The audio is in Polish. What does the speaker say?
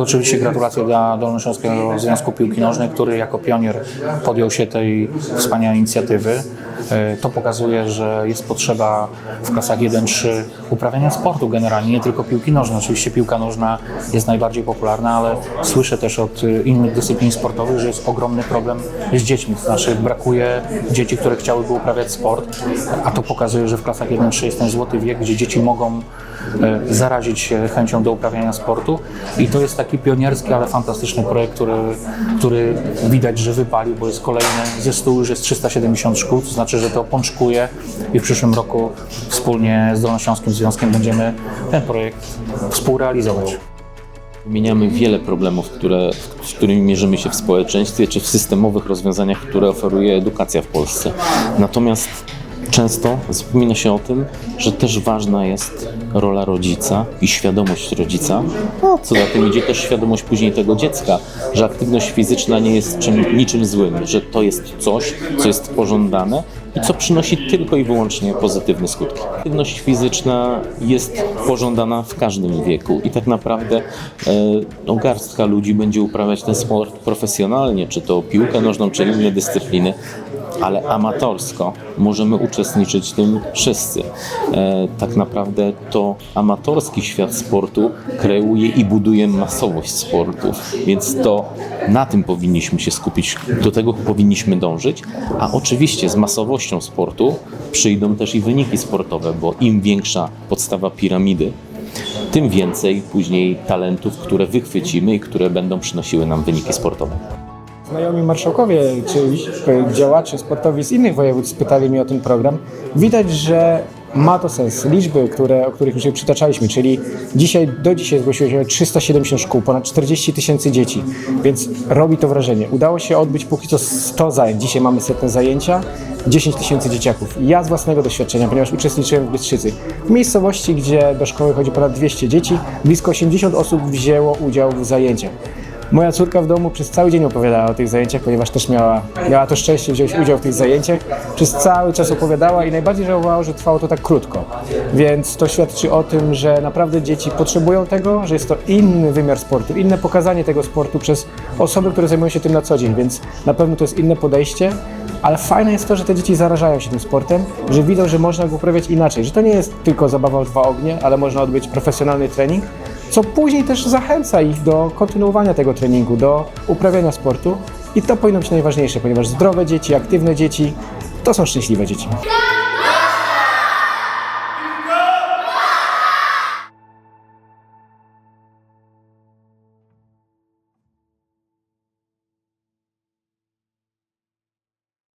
Oczywiście gratulacje dla Dolnośląskiego Związku Piłki Nożnej, który jako pionier podjął się tej wspaniałej inicjatywy. E, To pokazuje, że jest potrzeba w klasach 1-3 uprawiania sportu generalnie, nie tylko piłki nożnej. Oczywiście piłka nożna jest najbardziej popularna, ale słyszę też od innych dyscyplin sportowych, że jest ogromny problem z dziećmi. To znaczy brakuje dzieci, które chciałyby uprawiać sport, a to pokazuje, że w klasach 1-3 jest ten złoty wiek, gdzie dzieci mogą e, zarazić się chęcią do uprawiania sportu i to jest taki pionierski, ale fantastyczny projekt, który, który widać, że wypalił, bo jest kolejny, ze stu już jest 370 szkół, to znaczy, że to pączkuje i w przyszłym roku wspólnie z Dolnośląskim Związkiem będziemy ten projekt współrealizować. Wymieniamy wiele problemów, które, z którymi mierzymy się w społeczeństwie, czy w systemowych rozwiązaniach, które oferuje edukacja w Polsce. Natomiast często zapomina się o tym, że też ważna jest rola rodzica i świadomość rodzica, a co za tym idzie też świadomość później tego dziecka, że aktywność fizyczna nie jest czym, niczym złym, że to jest coś, co jest pożądane i co przynosi tylko i wyłącznie pozytywne skutki. Aktywność fizyczna jest pożądana w każdym wieku i tak naprawdę e, no, garstka ludzi będzie uprawiać ten sport profesjonalnie, czy to piłkę nożną, czy inne dyscypliny, ale amatorsko możemy uczestniczyć w tym wszyscy. E, tak naprawdę to amatorski świat sportu kreuje i buduje masowość sportu, więc to na tym powinniśmy się skupić, do tego powinniśmy dążyć, a oczywiście z masowością sportu przyjdą też i wyniki sportowe, bo im większa podstawa piramidy, tym więcej później talentów, które wychwycimy i które będą przynosiły nam wyniki sportowe. Znajomi marszałkowie czy działacze sportowi z innych województw pytali mnie o ten program. Widać, że ma to sens. Liczby, które, o których już przytaczaliśmy, czyli dzisiaj, do dzisiaj zgłosiło się 370 szkół, ponad 40 tysięcy dzieci, więc robi to wrażenie. Udało się odbyć póki co 100 zajęć. Dzisiaj mamy setne zajęcia, 10 tysięcy dzieciaków. Ja z własnego doświadczenia, ponieważ uczestniczyłem w Bystrzycy, w miejscowości, gdzie do szkoły chodzi ponad 200 dzieci, blisko 80 osób wzięło udział w zajęciach. Moja córka w domu przez cały dzień opowiadała o tych zajęciach, ponieważ też miała, miała to szczęście wziąć udział w tych zajęciach. Przez cały czas opowiadała i najbardziej żałowała, że trwało to tak krótko. Więc to świadczy o tym, że naprawdę dzieci potrzebują tego, że jest to inny wymiar sportu, inne pokazanie tego sportu przez osoby, które zajmują się tym na co dzień, więc na pewno to jest inne podejście. Ale fajne jest to, że te dzieci zarażają się tym sportem, że widzą, że można go uprawiać inaczej, że to nie jest tylko zabawa w dwa ognie, ale można odbyć profesjonalny trening, co później też zachęca ich do kontynuowania tego treningu, do uprawiania sportu. I to powinno być najważniejsze, ponieważ zdrowe dzieci, aktywne dzieci to są szczęśliwe dzieci.